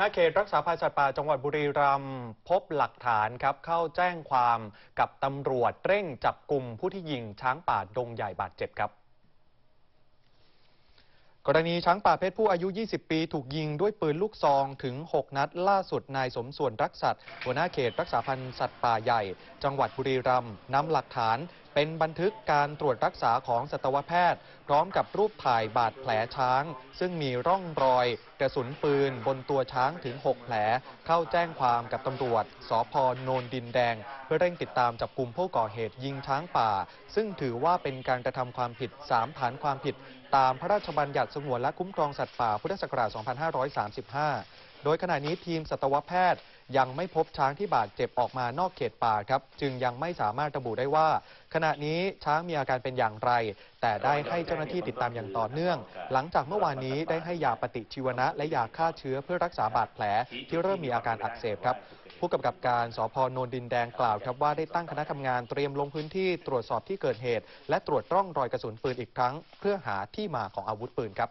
นาเขตรักษาพันธุ์สัตว์ป่าจังหวัดบุรีรัมย์พบหลักฐานครับเข้าแจ้งความกับตำรวจเร่งจับกลุ่มผู้ที่ยิงช้างป่าดงใหญ่บาดเจ็บครับ กรณีช้างป่าเพศผู้อายุ 20 ปี ถูกยิงด้วยปืนลูกซองถึง 6 นัดล่าสุดนายสมส่วนรักสัตว์หัวหน้าเขตรักษาพันธุ์สัตว์ป่าใหญ่ จังหวัดบุรีรัมย์นำหลักฐาน เป็นบันทึกการตรวจรักษาของสัตวแพทย์ พร้อมกับรูปถ่ายบาดแผลช้าง ซึ่งมีร่องรอยกระสุนปืนบนตัวช้างถึง 6 แผล เข้าแจ้งความกับตำรวจสพโนนดินแดง เพื่อเร่งติดตามจับกลุ่มผู้ก่อเหตุยิงช้างป่า ซึ่งถือว่าเป็นการกระทำความผิด 3 ฐานความผิด ตามพระราชบัญญัติสงวนและคุ้มครองสัตว์ป่าพุทธศักราช 2535 โดยขณะนี้ทีมสัตวแพทย์ยังไม่พบช้างที่บาดเจ็บออกมานอกเขตป่าครับ จึงยังไม่สามารถระบุได้ว่า ขณะนี้ช้างมีอาการเป็นอย่างไร แต่ได้ให้เจ้าหน้าที่ติดตามอย่างต่อเนื่อง หลังจากเมื่อวานนี้ได้ให้ยาปฏิชีวนะ และยาฆ่าเชื้อเพื่อรักษาบาดแผลที่เริ่มมีอาการอักเสบครับผู้กำกับการสพนนดินแดงกล่าวครับว่าได้ตั้งคณะทำงานเตรียมลงพื้นที่ตรวจสอบที่เกิดเหตุ และตรวจร่องรอยกระสุนปืนอีกครั้ง เพื่อหาที่มาของอาวุธปืนครับ